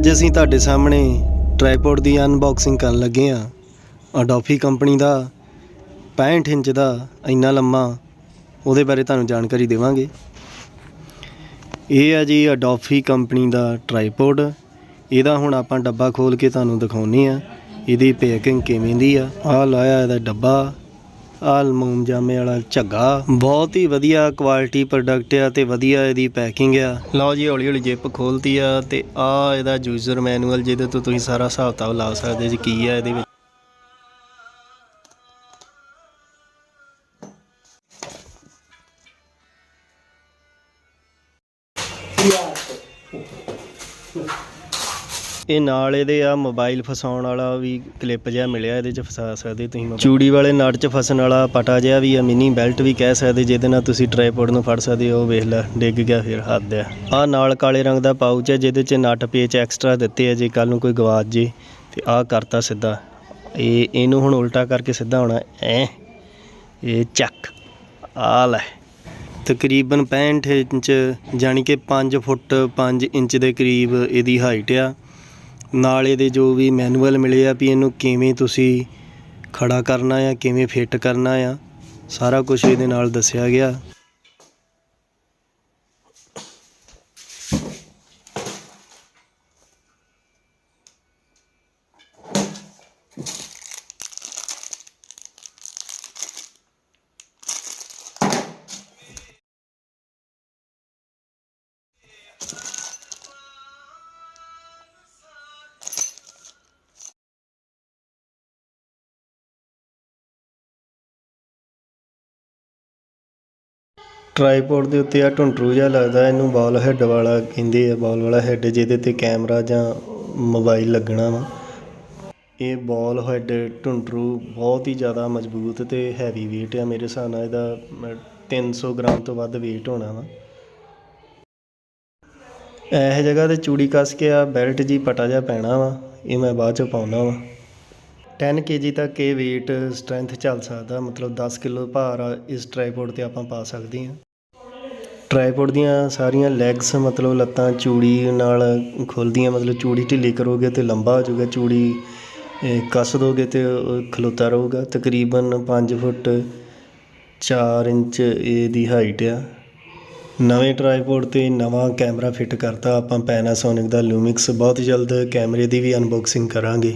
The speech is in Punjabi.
ਅੱਜ ਅਸੀਂ ਤੁਹਾਡੇ ਸਾਹਮਣੇ ਟ੍ਰਾਈਪੋਡ ਦੀ ਅਨਬਾਕਸਿੰਗ ਕਰਨ ਲੱਗੇ ਹਾਂ। ਅਡੋਫੀ ਕੰਪਨੀ ਦਾ 65 ਇੰਚ ਦਾ, ਇੰਨਾ ਲੰਮਾ, ਉਹਦੇ ਬਾਰੇ ਤੁਹਾਨੂੰ ਜਾਣਕਾਰੀ ਦੇਵਾਂਗੇ। ਇਹ ਆ ਜੀ ਅਡੋਫੀ ਕੰਪਨੀ ਦਾ ਟ੍ਰਾਈਪੋਡ ਇਹਦਾ ਹੁਣ ਆਪਾਂ ਡੱਬਾ ਖੋਲ ਕੇ ਤੁਹਾਨੂੰ ਦਿਖਾਉਨੇ ਆ ਇਹਦੀ ਪੈਕਿੰਗ ਕਿਵੇਂ ਦੀ ਆ। ਆਹ ਲਾਇਆ ਇਹਦਾ ਡੱਬਾ। ਆਲਮੂਮ ਜਾਮੇ ਵਾਲਾ ਝੱਗਾ। ਬਹੁਤ ਹੀ ਵਧੀਆ ਕੁਆਲਿਟੀ ਪ੍ਰੋਡਕਟ ਆ ਤੇ ਵਧੀਆ ਇਹਦੀ ਪੈਕਿੰਗ ਆ। ਲਓ ਜੀ ਹੌਲੀ ਹੌਲੀ ਜਿਪ ਖੋਲਤੀ ਆ ਤੇ ਆ ਇਹਦਾ ਯੂਜ਼ਰ ਮੈਨੂਅਲ ਜਿਹਦੇ ਤੋਂ ਤੁਸੀਂ ਸਾਰਾ ਹਿਸਾਬ ਕਿਤਾਬ ਲਾ ਸਕਦੇ ਜੀ ਕੀ ਆ ਇਹਦੇ ਵਿੱਚ। ਇਹ ਨਾਲ ਇਹਦੇ ਆ ਮੋਬਾਈਲ ਫਸਾਉਣ ਵਾਲਾ ਵੀ ਕਲਿੱਪ ਜਿਹਾ ਮਿਲਿਆ ਇਹਦੇ ਚ ਫਸਾ ਸਕਦੇ ਤੁਸੀਂ mobile। ਚੂੜੀ ਵਾਲੇ ਨਟ ਚ ਫਸਣ ਵਾਲਾ ਪਟਾ ਜਿਹਾ ਵੀ ਆ ਮਿੰਨੀ ਬੈਲਟ ਵੀ ਕਹਿ ਸਕਦੇ, ਜਿਹਦੇ ਨਾਲ ਤੁਸੀਂ ਟ੍ਰਾਈਪੋਡ ਨੂੰ ਫੜ ਸਕਦੇ ਹੋ, ਉਹ ਵੇਖ ਲੈ, ਡਿੱਗ ਗਿਆ ਫਿਰ ਹੱਦ ਆ ਆ ਨਾਲ ਕਾਲੇ ਰੰਗ ਦਾ ਪਾਊਚ ਹੈ ਜਿਹਦੇ ਚ ਨਟ ਪੇਚ ਐਕਸਟਰਾ ਦਿੱਤੇ ਆ, ਜੇ ਕੱਲ ਨੂੰ ਕੋਈ ਗਵਾਚ ਜੇ, ਤੇ ਆ ਕਰਤਾ ਸਿੱਧਾ। ਇਹ, ਇਹਨੂੰ ਹੁਣ ਉਲਟਾ ਕਰਕੇ ਸਿੱਧਾ ਹੋਣਾ, ਐ, ਇਹ ਚੱਕ ਆ ਲੈ। ਤਕਰੀਬਨ 65 ਇੰਚ, ਜਾਣੀ ਕਿ 5 ਫੁੱਟ 5 ਇੰਚ ਦੇ ਕਰੀਬ ਇਹਦੀ ਹਾਈਟ ਆ। ਨਾਲ ਇਹਦੇ ਜੋ ਵੀ ਮੈਨੂਅਲ ਮਿਲੇ ਆ ਵੀ ਇਹਨੂੰ ਕਿਵੇਂ ਤੁਸੀਂ ਖੜਾ ਕਰਨਾ ਆ, ਕਿਵੇਂ ਫਿੱਟ ਕਰਨਾ ਆ, ਸਾਰਾ ਕੁਝ ਇਹਦੇ ਨਾਲ ਦੱਸਿਆ ਗਿਆ। ਟ੍ਰਾਈਪੋਡ ਦੇ ਉੱਤੇ ਆ ਢੁੰਟਰੂ ਜਿਹਾ ਲੱਗਦਾ, ਇਹਨੂੰ ਬਾਲ ਹੈੱਡ ਵਾਲਾ ਕਹਿੰਦੇ ਆ ਬਾਲ ਵਾਲਾ ਹੈੱਡ ਜਿਹਦੇ ਤੇ ਕੈਮਰਾ ਜਾਂ ਮੋਬਾਈਲ ਲੱਗਣਾ ਵਾ। ਇਹ ਬਾਲ ਹੈੱਡ ਢੁੰਟਰੂ ਬਹੁਤ ਹੀ ਜ਼ਿਆਦਾ ਮਜ਼ਬੂਤ ਤੇ ਹੈਵੀ weight ਆ, ਮੇਰੇ ਹਿਸਾਬ ਨਾਲ ਇਹਦਾ ਮ- 300 ਗ੍ਰਾਮ ਤੋਂ ਵੱਧ weight ਹੋਣਾ ਵਾ। ਇਹ ਜਗ੍ਹਾ ਤੇ ਚੂੜੀ ਕੱਸ ਕੇ ਆ ਬੈਲਟ ਜੀ ਪਟਾ ਜਿਹਾ ਪੈਣਾ ਵਾ, ਇਹ ਮੈਂ ਬਾਅਦ ਚ ਪਾਉਣਾ ਵਾ। 10 kg ਤੱਕ ਇਹ weight ਸਟਰੈਂਥ ਚੱਲ ਸਕਦਾ, ਮਤਲਬ 10 ਕਿਲੋ ਭਾਰ ਇਸ ਟ੍ਰਾਈਪੋਡ ਤੇ ਆਪਾਂ ਪਾ ਸਕਦੇ ਹਾਂ। ਟ੍ਰਾਈਪੋਡ ਦੀਆਂ ਸਾਰੀਆਂ ਲੈਗਸ ਮਤਲਬ ਲੱਤਾਂ, ਚੂੜੀ ਨਾਲ ਖੁੱਲਦੀਆਂ, ਮਤਲਬ ਚੂੜੀ ਢਿੱਲੀ ਕਰੋਗੇ ਤੇ ਲੰਬਾ ਹੋ ਜਾਊਗਾ, ਚੂੜੀ ਕੱਸ ਦੋਗੇ ਤੇ ਖਲੋਤਾ ਰਹੂਗਾ। ਤਕਰੀਬਨ 5 ਫੁੱਟ 4 ਇੰਚ ਇਹਦੀ ਹਾਈਟ ਆ। ਨਵੇਂ ਟ੍ਰਾਈਪੋਡ ਤੇ ਨਵਾਂ ਕੈਮਰਾ ਫਿੱਟ ਕਰਤਾ ਆਪਾਂ ਪੈਨਾਸੋਨਿਕ ਦਾ ਲੂਮਿਕਸ ਬਹੁਤ ਜਲਦ ਕੈਮਰੇ ਦੀ ਵੀ ਅਨਬਾਕਸਿੰਗ ਕਰਾਂਗੇ।